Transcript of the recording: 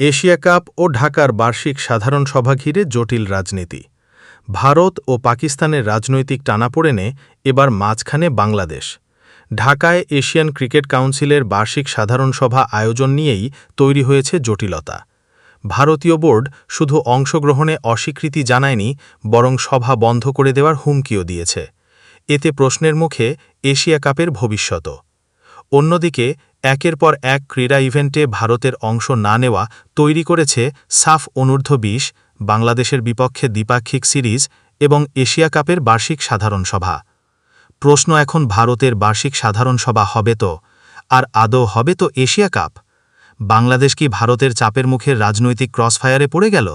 Asia cup ও ঢাকার বার্ষিক সাধারণ সভা ঘিরে জটিল রাজনীতি। ভারত ও পাকিস্তানের রাজনৈতিক টানাপোড়েনে এবার মাঝখানে বাংলাদেশ। ঢাকায় এশিয়ান ক্রিকেট কাউন্সিলের বার্ষিক সাধারণ সভা আয়োজন নিয়েই তৈরি হয়েছে জটিলতা। ভারতীয় বোর্ড শুধু অংশগ্রহণে অস্বীকৃতি জানায়নি, বরং সভা বন্ধ করে দেওয়ার হুমকিও দিয়েছে। এতে প্রশ্নের মুখে এশিয়া কাপের ভবিষ্যতও অন্যদিকে একের পর এক ক্রীড়া ইভেন্টে ভারতের অংশ না নেওয়া তৈরি করেছে সাফ অনূর্ধ্ব বিশ, বাংলাদেশের বিপক্ষে দ্বিপাক্ষিক সিরিজ এবং এশিয়া কাপের বার্ষিক সাধারণ সভা। প্রশ্ন এখন ভারতের বার্ষিক সাধারণ সভা হবে তো? আর আদৌ হবে তো এশিয়া কাপ? বাংলাদেশ কি ভারতের চাপের মুখে রাজনৈতিক ক্রসফায়ারে পড়ে গেল?